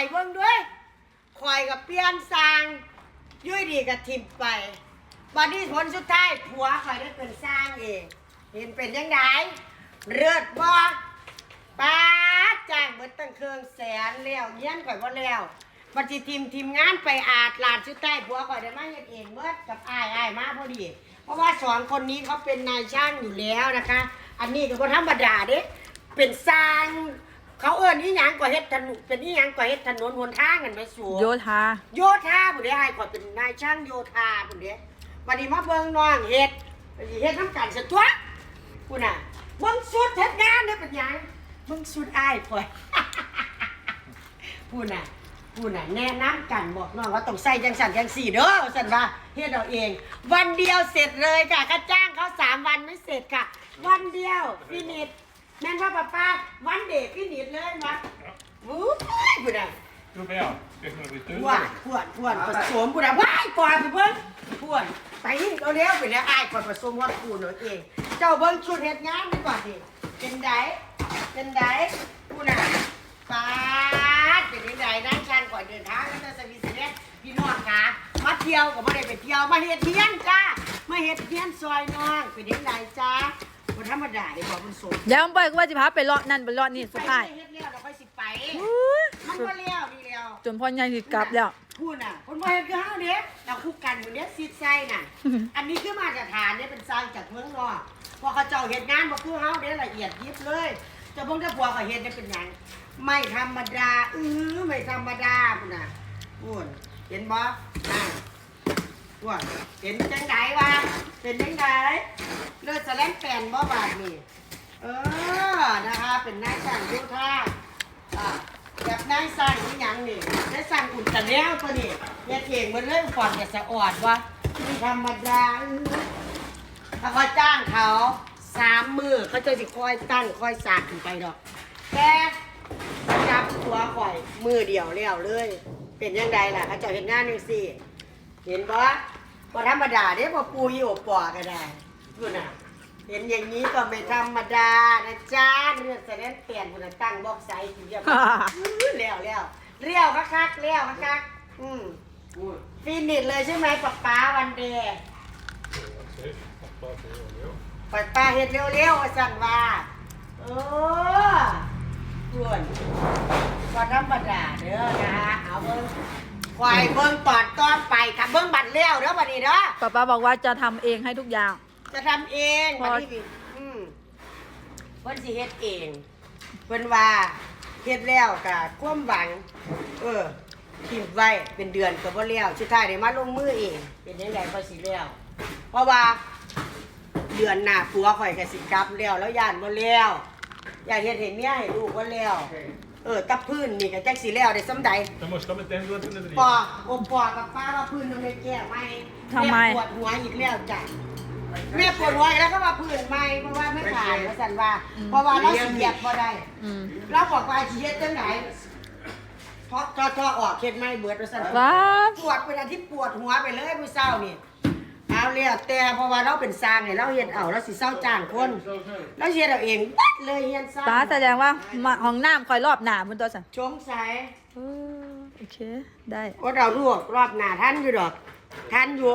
ายเบิ่งด้วยคอยกับเปลี่ยนสร้างยุ่ยดีกับทิมไปบัดนี้ผลสุดท้ายผัวคอยได้เป็นสร้างเอง เห็นเป็นยังไงเลือดบ่ป้าจ้างเบิดตั้งเครื่องแสนแล้วเงี้ยนข่อยบ่แล้วบัดนี้ทีมทีมงานไปอาดลาดสุดท้ผัวข่อยได้มาเฮ็ดเองเบิดกับอ้ายอ้ายมาพอดี เพราะว่าสองคนนี้เขาเป็นนายช่างอยู่แล้วนะคะ อันนี้ก็บ่ธรรมดาเด้เป็นสร้าง เขาเอิ้นอีหยังกว่าเฮ็ดถนนเป็นอีหยังกว่าเฮ็ดถนนหนทางกันไปสู่โยธาโยธาผู้ใดให้ข่อยเป็นนายช่างโยธาผู้ใดวันนี้มาเบิ่งน้องเฮ็ดเฮ็ดน้ำกันสะตัวผู้น่ะเบิ่งสุดเฮ็ดงานได้เป็นหยังเบิ่งสุดอ้ายข่อยผู้น่ะผู้น่ะแนะนำกันบอกน้องว่าต้องใส่จังสั่นจังสี่เด้อว่าสั่นว่าเฮ็ดเอาเอง วันเดียวเสร็จเลยค่ะค่าจ้างเขาสามวันไม่เสร็จค่ะ วันเดียวฟินิช แม่นว่าป้าป้าวันเดย์ฟินิชเลยมาวู้ยผู้น่ะ Hoeveel? Kijk nog weer พ terug. วนพวนพวนผสมผู้ใดว้ายกว่าสิเพิ่นพวนไปเราเร็วไปแล้วอ้ายกว่าผสมฮอดกูเนาะเอง เจ้าเบิ่งชุดเฮ็ดงานดีกว่าสิเป็นไดเป็นไดผู้น่ะปาดเป็นจังไดนั่งชันก่อนเดินทางแล้วจะสวิสเนสพี่น้องค่ะมาเที่ยวก็บ่ได้ไปเที่ยวมาเฮ็ดเทียนจ้ามาเฮ็ดเทียนซอยน้องเป็นจังไดจ้า บ่ธรรมดาเด้บ่มันสมเดี๋ยวมันไปก็ว่าจะพาไปเลาะนั่นไปเลาะนี่สุดท้ายไปเฮ็ดแล้วเราค่อยสิไปอุ๊ยมันบ่แล้วนี่แล้วจนพ่อใหญ่สิกลับแล้วพูดน่ะคนบ่เห็นคือเฮาเด้เราคู่กันอยู่เนี้ยซีดไส้น่ะ อันนี้คือมาจากฐานเนี่ยเป็นสร้างจากเมืองนอกพอเขาเจ้าเฮ็ดงานบ่คือเฮาเด้ละเอียดยิบเลยเจะเบิ่งแต่ผัวเขาเฮ็ดได้เป็นหยังไม่ธรรมดาอื้อไม่ธรรมดาพุ่นน่ะพูดเห็นบ่นั่น ว่าเห็นจังไดวะเป็นจังไดเลือดแสลมแปนบ่บาดนี่เออนะคะ เป็นนายช่างยุทธาอ่าแบบนายสร้างนี่ยังนี่นายสร้างอุ่นกันแล้วตัวนี้เนี่ยเก่งมันเริ่มฟอนกับสะออดวะไม่ธรรมดาถ้าเขาจ้างเขาสามมือเขาจะสิคอยตั้งคอยสากขึ้นไปดอกแต่จับตัวข่อยมือเดียวแล้วเลย เป็นยังไงล่ะเขาจะเห็นงานหนึ่งสี่ เห็นบ่บ่ธรรมดาเด้บ่ปูยี่อบปอก็ได้ดูน่ะเห็นอย่างนี้ก็ไม่ธรรมดานะจ๊ะเนื้อแสดงเปลี่ยนคนละตั้งบอกไซส์ทีเดียวอื้อเลี้ยวเลี้ยวเลี้ยวคักๆเลี้ยวคักๆอืมฟินิชเลยใช่ไหมป๊าป๊าวันเดย์ Oké, dat past heel heel. ป๊าป๊าเฮ็ดเร็วๆว่าสั่นว่าเออส่วนก็ธรรมดาเด้อนะเอาเบิ่ง ควายเบิ่งตอดต้อนไปกับเบิ่งบัตรเลี้ยวเด้อบัดนี้เด้อป้าป้าบอกว่าจะทำเองให้ทุกอย่าง จะทำเองพอบัดนี้อืมเพิ่นสิเฮ็ดเองเพิ่นว่าเฮ็ดแล้วก็ความหวัง เออทิมไว้เป็นเดือนก็บ่แล้วสุดท้ายได้มาลงมือเองเป็นจังได๋ก็สิแล้วเพราะว่า เดือนหน้าผัวข่อยก็สิกลับแล้วแล้วย่านบ่แล้วอยากเฮ็ดให้เมียให้ลูกบ่แล้ว เออตับพื้นนี่ก็จักสิแล้วได้ส่ำใด Dan moest je dat meteen doen toen het ปอ er โอปอกับป้าว่าพื้นต้องได้แก้ไหมทำไม แปวดหัวอีกแล้วจ้ะแม่ปวดหัวอีกแล้วก็ว่าพื้นไหมเพราะว่าไม่ผ่านเพราะสันว่า เพราะว่าเราสิเหยียบบ่ได้ อืมเราบอกว่าสิเฮ็ดจังไหนทอทอทอออกเฮ็ดไม่เบิดว่าซั่นว้าปวดเวลาที่ปวดหัวไปเลยมื้อเช้านี่เอา แล้วแต่เพราะว่าเราเป็นสร้างนี่เราเฮ็ดเอาเราสิเศร้าจ้างคน เราเฮ็ดเอาเองบัดเลยเฮียนสร้างป้าแสดงว่ามาห้องน้ำคอยรอบหนาบนตัวสันสงสัยเออโอเค ได้ว่าเราลวกรอบหน้าท่านอยู่ดอกท่านอยู่